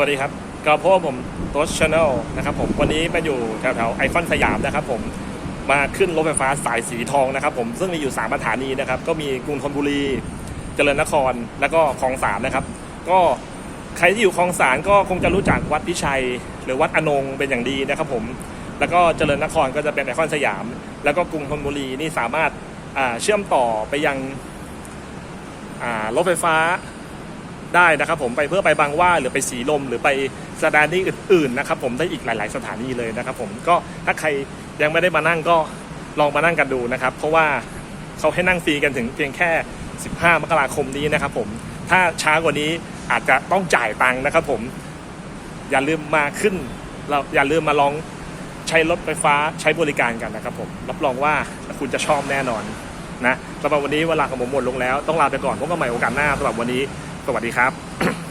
วัสดีครับก็พบกับผมโต๊ชชาแนลนะครับผมวันนี้มาอยู่แถวๆไอคอนสยามนะครับผมมาขึ้นรถไฟฟ้าสายสีทองนะครับผมซึ่งมีอยู่3สถานีนะครับก็มีกรุงธนบุรี เจริญนครแล้วก็คลองสามนะครับ ก็ใครที่อยู่คลองสานก็คงจะรู้จักวัดพิชัย หรือวัดอนงเป็นอย่างดีนะครับผมแล้วก็เจริญนครก็จะเป็นไอคอนสยาม แล้วก็กรุงธนบุรีนี่สามารถเชื่อมต่อไปยังรถไฟฟ้า ได้นะครับผมไปเพื่อไปบางว่าหรือไปสีลมหรือไปสถานีอื่นๆนะครับผมได้อีกหลาย ๆ สถานีเลยนะครับผมก็ถ้าใครยังไม่ได้มานั่งก็ลองมานั่งกันดูนะครับ เพราะว่าเขาให้นั่งฟรีกันถึงเพียงแค่ 15 มกราคมนี้นะครับผมถ้าช้ากว่านี้อาจจะต้องจ่ายตังค์นะครับผมอย่าลืมมาขึ้นเราอย่าลืมมาลองใช้รถไฟฟ้าใช้บริการกันนะครับผมรับรองว่าคุณจะชอบแน่นอนนะสำหรับวันนี้เวลาของผมหมดลงแล้ว ต้องลาไปก่อนพบกันใหม่โอกาสหน้าสำหรับวันนี้ วัสดีครับ